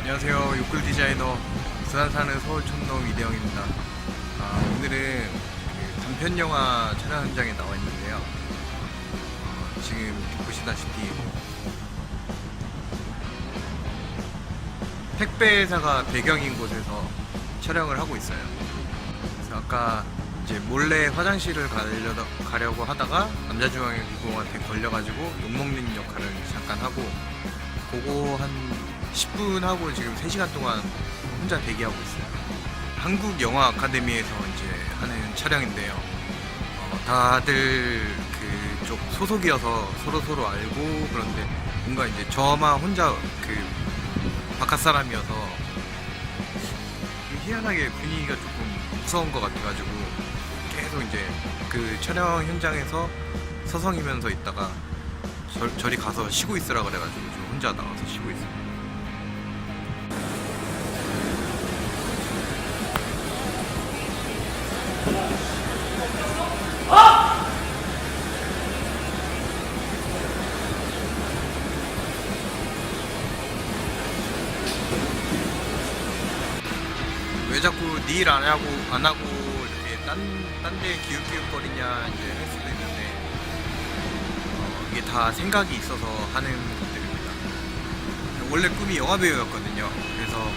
안녕하세요. 욕글 디자이너 부산 사는 서울 촌놈 이대영입니다. 아, 오늘은 그 단편 영화 촬영 현장에 나와 있는데요. 어, 지금 보시다시피 택배 회사가 배경인 곳에서 촬영을 하고 있어요. 그래서 아까 이제 몰래 화장실을 가려다, 가려고 하다가 남자 유공한테 걸려가지고 욕먹는 역할을 잠깐 하고 그거 한 10분 하고 지금 3시간 동안 혼자 대기하고 있어요. 한국 영화 아카데미에서 이제 하는 촬영인데요. 어, 다들 그쪽 소속이어서 서로 서로 알고 그런데 뭔가 이제 저만 혼자 그 바깥 사람이어서 희한하게 분위기가 조금 무서운 것 같아가지고 계속 이제 그 촬영 현장에서 서성이면서 있다가 저, 저리 가서 쉬고 있으라 그래가지고 지금 혼자 나와서 쉬고 있어요. 왜 자꾸 네일안 하고 안 하고 딴딴데 기웃기웃거리냐 이제 할 수도 있는데 어, 이게 다 생각이 있어서 하는 것들입니다. 원래 꿈이 영화 배우였거든요. 그래서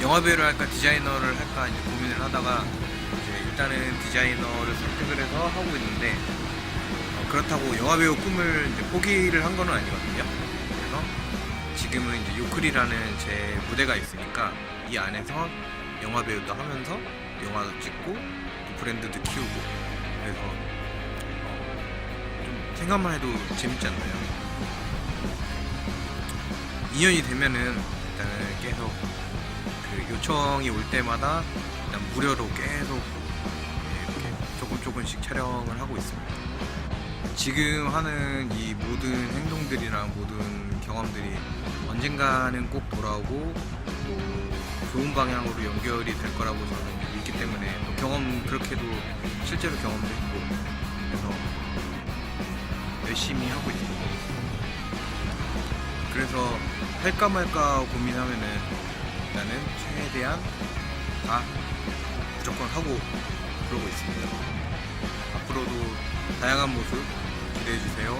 영화 배우를 할까 디자이너를 할까 이제 고민을 하다가 이제 일단은 디자이너를 선택을 해서 하고 있는데 어, 그렇다고 영화 배우 꿈을 이제 포기를 한 건 아니거든요. 그래서 지금은 이제 요클이라는 제 무대가 있으니까 이 안에서 영화 배우도 하면서 영화도 찍고 또 브랜드도 키우고 그래서 어, 좀 생각만 해도 재밌지 않나요? 2년이 되면은 일단은 계속 그 요청이 올 때마다 일단 무료로 계속 이렇게 조금 조금씩 촬영을 하고 있습니다. 지금 하는 이 모든 행동들이랑 모든 경험들이 언젠가는 꼭 돌아오고 또 좋은 방향으로 연결이 될 거라고 저는 믿기 때문에 또 경험 그렇게도 실제로 경험도 했고 그래서 열심히 하고 있습니다. 그래서 할까 말까 고민하면은 일단은 최대한 다 무조건 하고 그러고 있습니다. 앞으로도 다양한 모습 기대해 주세요.